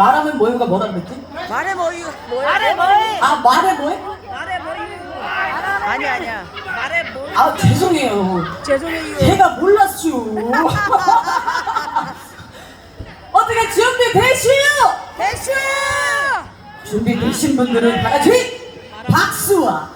말하면 뭐요가 뭐라 그랬지? 말해 뭐유 뭐야? 말해 뭐해? 아 말해 뭐해? 말해 뭐유. 아니 아니야. 말해 뭐? 아 죄송해요. 죄송해요. 제가 몰랐슈. 어떻게 준비 되시요? 되시요 준비되신 분들은 다 같이 박수와